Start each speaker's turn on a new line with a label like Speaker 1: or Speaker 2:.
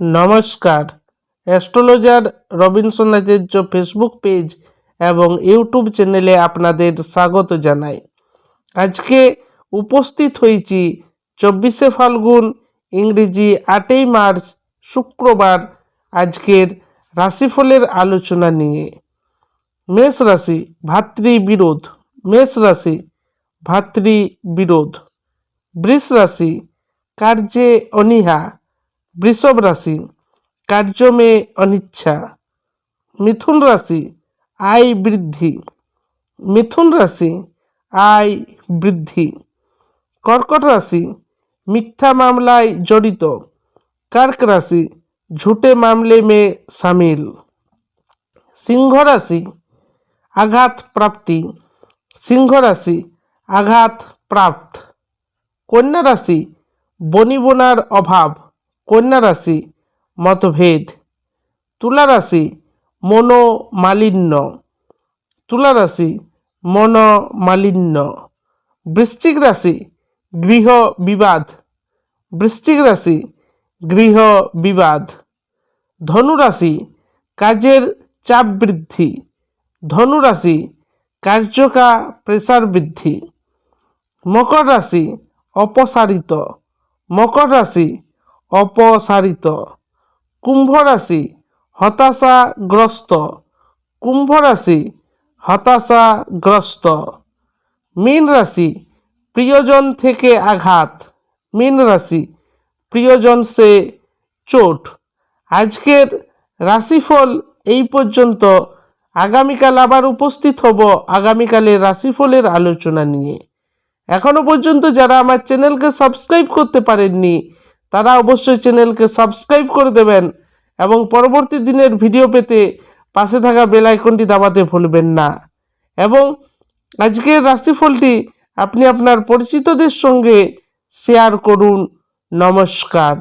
Speaker 1: নমস্কার। Astrologer Robinson Acharya Facebook page এবং YouTube চ্যানেলে আপনাদের স্বাগত জানাই। আজকে উপস্থিত হয়েছি চব্বিশে ফাল্গুন, ইংরেজি আটই মার্চ, শুক্রবার, আজকের রাশিফলের আলোচনা নিয়ে। মেষ রাশি, ভাতৃ বিরোধ। মেষ রাশি, ভাতৃ বিরোধ। বৃষ রাশি, কার্যে অনীহা। বৃষভ রাশি, কার্যমে অনিচ্ছা। মিথুন রাশি, আয় বৃদ্ধি। মিথুন রাশি, আয় বৃদ্ধি। কর্কট রাশি, মিথ্যা মামলায় জড়িত। কার্ক রাশি, ঝুটে মামলে মে সামিল। সিংহ রাশি, আঘাত প্রাপ্তি। সিংহ রাশি, আঘাত প্রাপ্ত। কন্যা রাশি, বনিবনার অভাব। কন্যা রাশি মতভেদ। তুলা রাশি মনোমালিন্য। তুলা রাশি মনোমালিন্য। বৃশ্চিক রাশি গৃহ বিবাদ বৃশ্চিক রাশি গৃহ বিবাদ ধনু রাশি কাজের চাপ বৃদ্ধি। ধনুরাশি, কার্যকা প্রেসার বৃদ্ধি। মকর রাশি, অপসারিত। মকর রাশি অপসারিত। কুম্ভ রাশি হতাশাগ্রস্ত কুম্ভ রাশি হতাশাগ্রস্ত মীন রাশি প্রিয়জন থেকে আঘাত। মীন রাশি প্রিয়জন সে চোট। আজকের রাশিফল এই পর্যন্ত। আগামীকাল আবার উপস্থিত হব আগামীকালের রাশিফলের আলোচনা নিয়ে। এখনও পর্যন্ত যারা আমার চ্যানেলকে সাবস্ক্রাইব করতে পারেননি তারা অবশ্যই চ্যানেলকে সাবস্ক্রাইব করে দেবেন এবং পরবর্তী দিনের ভিডিও পেতে পাশে থাকা বেল আইকনটি দাবাতে ভুলবেন না। এবং আজকের রাশিফলটি আপনি আপনার পরিচিতদের সঙ্গে শেয়ার করুন। নমস্কার।